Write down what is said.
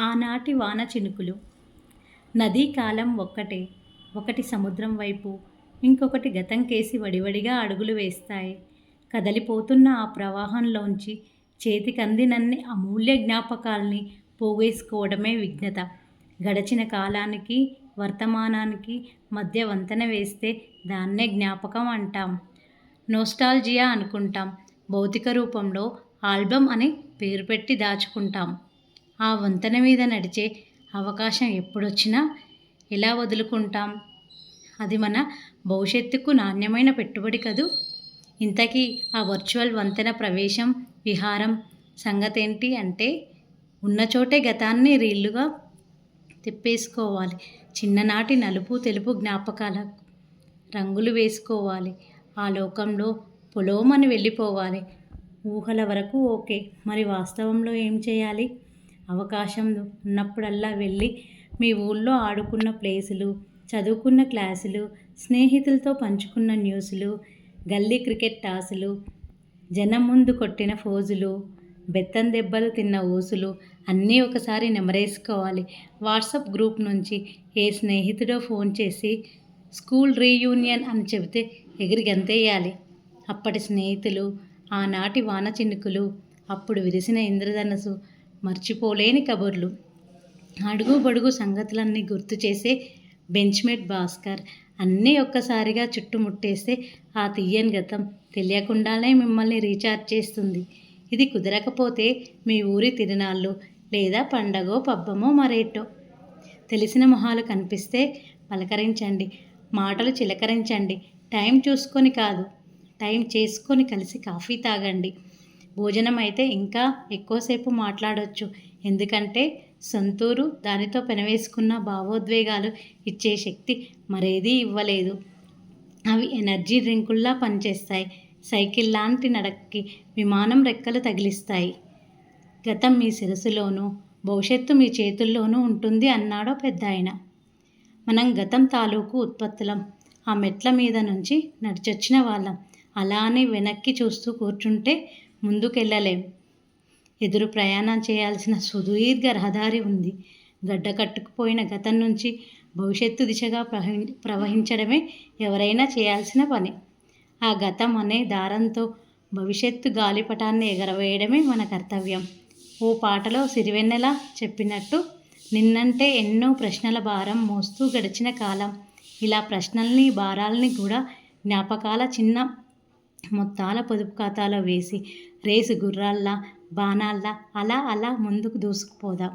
ఆనాటి వాన చినుకులు. నదీ కాలం ఒక్కటే. ఒకటి సముద్రం వైపు ఇంకొకటి గతం కేసి వడివడిగా అడుగులు వేస్తాయి. కదలిపోతున్న ఆ ప్రవాహంలోంచి చేతికందినన్ని అమూల్య జ్ఞాపకాల్ని పోగేసుకోవడమే విఘ్నత. గడచిన కాలానికి వర్తమానానికి మధ్య వంతెన వేస్తే దాన్నే జ్ఞాపకం అంటాం. నోస్టాల్జియా అనుకుంటాం. భౌతిక రూపంలో ఆల్బమ్ అని పేరు పెట్టి దాచుకుంటాం. ఆ వంతెన మీద నడిచే అవకాశం ఎప్పుడొచ్చినా ఎలా వదులుకుంటాం? అది మన భవిష్యత్తుకు నాణ్యమైన పెట్టుబడి కదూ? ఇంతకీ ఆ వర్చువల్ వంతెన ప్రవేశం విహారం సంగతేంటి అంటే ఉన్న చోటే గతాన్ని రీళ్ళుగా తిప్పేసుకోవాలి. చిన్ననాటి నలుపు తెలుపు జ్ఞాపకాల రంగులు వేసుకోవాలి. ఆ లోకంలో పొలోమని వెళ్ళిపోవాలి. ఊహల వరకు ఓకే. మరి వాస్తవంలో ఏం చేయాలి? అవకాశం ఉన్నప్పుడల్లా వెళ్ళి మీ ఊళ్ళో ఆడుకున్న ప్లేసులు చదువుకున్న క్లాసులు స్నేహితులతో పంచుకున్న న్యూస్లు గల్లీ క్రికెట్ టాసులు జనం ముందు కొట్టిన ఫోజులు బెత్తం దెబ్బలు తిన్న ఊసులు అన్నీ ఒకసారి నెమరేసుకోవాలి. వాట్సాప్ గ్రూప్ నుంచి ఏ స్నేహితుడో ఫోన్ చేసి స్కూల్ రీయూనియన్ అని చెబితే ఎగిరి గంతేయాలి అప్పటి స్నేహితులు ఆనాటి వాన చినుకులు అప్పుడు విరిసిన ఇంద్రధనసు మర్చిపోలేని కబుర్లు. అడుగు బడుగు సంగతులన్నీ గుర్తు చేసే బెంచ్మేట్ భాస్కర్ అన్నీ ఒక్కసారిగా చుట్టుముట్టేస్తే ఆ తీయని గతం తెలియకుండానే మిమ్మల్ని రీఛార్జ్ చేస్తుంది. ఇది కుదరకపోతే మీ ఊరి తిరునాళ్ళు లేదా పండగో పబ్బమో మరేటో. తెలిసిన మొహాలు కనిపిస్తే పలకరించండి. మాటలు చిలకరించండి. టైం చూసుకొని కాదు టైం చేసుకొని కలిసి కాఫీ తాగండి. భోజనం అయితే ఇంకా ఎక్కువసేపు మాట్లాడవచ్చు ఎందుకంటే సొంతూరు దానితో పెనవేసుకున్న భావోద్వేగాలు ఇచ్చే శక్తి మరేదీ ఇవ్వలేదు. అవి ఎనర్జీ డ్రింకుల్లా పనిచేస్తాయి. సైకిల్ లాంటి నడక్కి విమానం రెక్కలు తగిలిస్తాయి. గతం మీ శిరస్సులోనూ భవిష్యత్తు మీ చేతుల్లోనూ ఉంటుంది అన్నాడో పెద్ద ఆయన మనం గతం తాలూకు ఉత్పత్తులం. ఆ మెట్ల మీద నుంచి నడిచొచ్చిన వాళ్ళం. అలానే వెనక్కి చూస్తూ కూర్చుంటే ముందుకెళ్ళలేం. ఎదురు ప్రయాణం చేయాల్సిన సుదీర్ఘ రహదారి ఉంది. గడ్డ కట్టుకుపోయిన గతం నుంచి భవిష్యత్తు దిశగా ప్రవహి ప్రవహించడమే ఎవరైనా చేయాల్సిన పని. ఆ గతం అనే దారంతో భవిష్యత్తు గాలిపటాన్ని ఎగరవేయడమే మన కర్తవ్యం. ఓ పాటలో సిరివెన్నెల చెప్పినట్టు నిన్నంటే ఎన్నో ప్రశ్నల భారం మోస్తూ గడిచిన కాలం. ఇలా ప్రశ్నల్ని భారాల్ని కూడా జ్ఞాపకాల చిన్న మొత్తాల పొదుపు ఖాతాలో వేసి రేసు గుర్రాల్లా బాణాల్లా అలా అలా ముందుకు దూసుకుపోదాం.